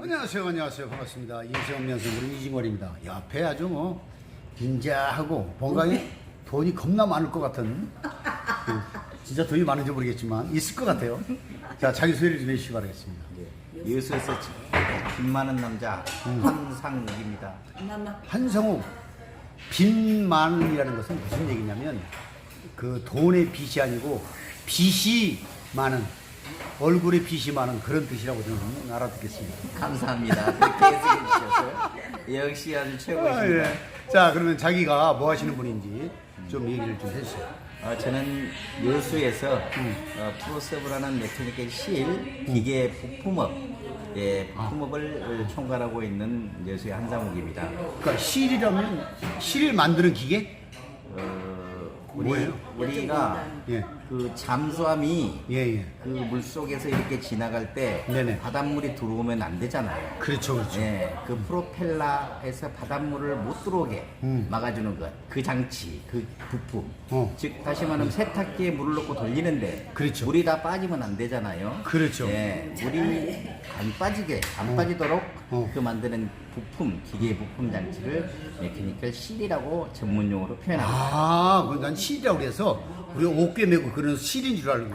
안녕하세요, 안녕하세요, 반갑습니다. 인세원 면성으로 이진걸입니다. 옆에 아주 뭐 빈자하고 뭔가에 돈이 겁나 많을 것 같은 그, 진짜 돈이 많은지 모르겠지만 있을 것 같아요. 자, 자기 소개를 좀 해주시기 바라겠습니다. 여수에서 빚 많은 남자 한상욱입니다. 한성욱 빚 많이라는 것은 무슨 얘기냐면 그 돈의 빚이 아니고 빚이 많은 얼굴에 빚이 많은 그런 뜻이라고 저는 알아듣겠습니다. 감사합니다. 그렇게 해석해 주셔서 역시 아주 아, 최고이십니다. 예. 자, 그러면 자기가 뭐 하시는 분인지 좀 얘기를 좀 해주세요. 어, 저는 여수에서 어, 프로세브라는 메커니컬 실 기계 부품업 예, 부품업을 총괄하고 있는 여수의 한상욱입니다. 그러니까 실이라면 실 만드는 기계? 어, 뭐예요? 우리가 예, 그 잠수함이 예, 예. 그 물 속에서 이렇게 지나갈 때 네네. 바닷물이 들어오면 안 되잖아요. 그렇죠, 그렇죠. 예, 그 프로펠러에서 바닷물을 못 들어오게 음. 막아주는 것, 그 장치, 그 부품. 어. 즉 다시 말하면 세탁기에 물을 넣고 돌리는데 그렇죠. 물이 다 빠지면 안 되잖아요. 그렇죠. 예, 물이 안 빠지게, 안 빠지도록 어. 그 만드는 부품, 기계 부품 장치를 메커니컬 실이라고 전문 용어로 표현합니다. 아, 그난 실이라고 그래서 우리가 옷게 메고 그런 실인 줄 알고.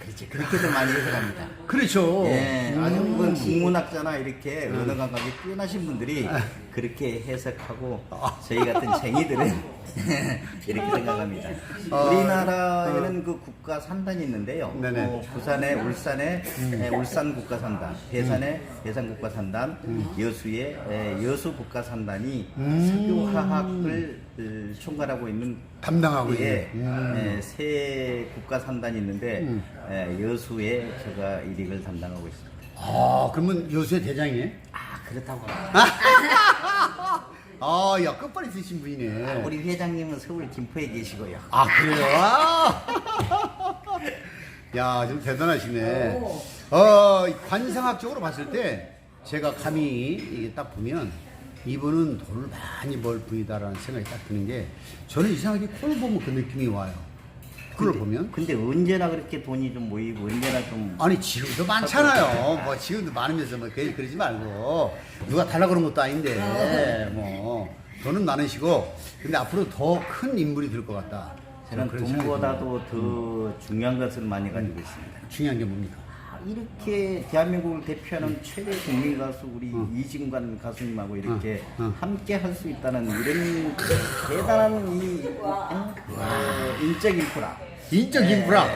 그렇지, 그렇게도 많이 해석합니다. 그렇죠. 예, 음. 아주 그 국문학자나 이렇게 언어 감각이 뛰어나신 분들이 아. 그렇게 해석하고 저희 같은 쟁이들은 이렇게 생각합니다. 아. 우리나라에는 그 국가 산단이 있는데요. 네네. 어, 부산에 울산에 에, 울산 국가 산단, 대산에 대산 국가 산단, 여수에 에, 여수 국가 산단이 석유화학을 을 총괄하고 있는 담당하고 예, 있는. 음. 예, 세 국가 산단이 있는데 음. 예, 여수에 제가 일익을 담당하고 있습니다. 아, 그러면 여수의 대장이에요? 아 그렇다고. 아, 야, 끝발이 있으신 분이네. 우리 회장님은 서울 김포에 계시고요. 아, 그래요? 아! 야, 좀 대단하시네. 어, 관상학적으로 봤을 때 제가 감히 이게 딱 보면 이분은 돈을 많이 벌 분이다라는 생각이 딱 드는 게 저는 이상하게 콜 보면 그 느낌이 와요. 그걸 보면. 근데 언제나 그렇게 돈이 좀 모이고 언제나 좀 아니 지금도 많잖아요. 뭐 지금도 많으면서 뭐 괜히 그러지 말고 누가 달라 그런 것도 아닌데 뭐 돈은 많으시고 근데 앞으로 더 큰 인물이 될 것 같다. 저는 그런 생각이 돈보다도 더 중요한 것을 많이 가지고 있습니다. 중요한 게 뭡니까? 아, 이렇게 대한민국을 대표하는 최대 국민 가수 우리 이진관 가수님하고 이렇게. 함께 할 수 있다는 이런 대단한 이 어, 인적 인프라. 인적 인프라.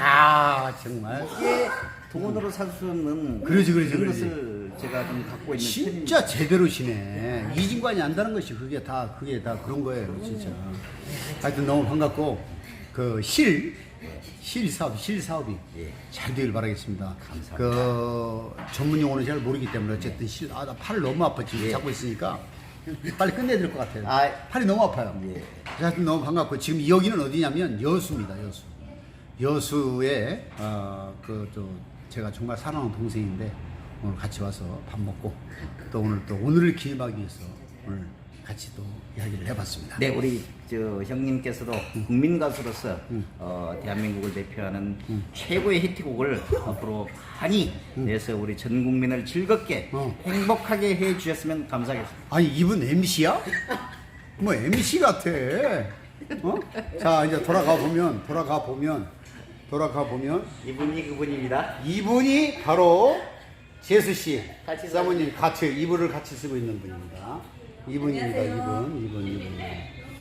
아 정말 이게 돈으로 살 수 없는 그러지, 그러지, 그런 그러지. 것을 제가 좀 갖고 있는 진짜 제대로시네. 이진관이 안다는 것이 그게 다 그게 다 그런 거예요, 진짜. 하여튼 너무 반갑고 그 실. 실 사업, 실 사업이 예. 잘 되길 바라겠습니다. 감사합니다. 그 전문 용어는 잘 모르기 때문에 어쨌든 실, 아, 나팔 너무 아파 지금 예. 잡고 있으니까 빨리 끝내야 될 것 같아요. 아, 팔이 너무 아파요. 예. 하여튼 너무 반갑고 지금 여기는 어디냐면 여수입니다. 여수. 여수에 어, 그또 제가 정말 사랑하는 동생인데 오늘 같이 와서 밥 먹고 또 오늘 또 오늘을 기념하기 위해서 오늘 같이 또 이야기를 해봤습니다. 네, 우리 저 형님께서도 국민 가수로서 어, 대한민국을 대표하는 최고의 히트곡을 앞으로 많이 내서 우리 전 국민을 즐겁게 어. 행복하게 해 주셨으면 감사하겠습니다. 아니 이분 MC야? 뭐 MC 같아. 어? 자 이제 돌아가 보면 돌아가 보면 돌아가 보면 이분이 그분입니다. 이분이 바로 재수 씨, 사모님 같이 이불을 같이 쓰고 있는 분입니다. 이분입니다. 이분, 이분, 이분.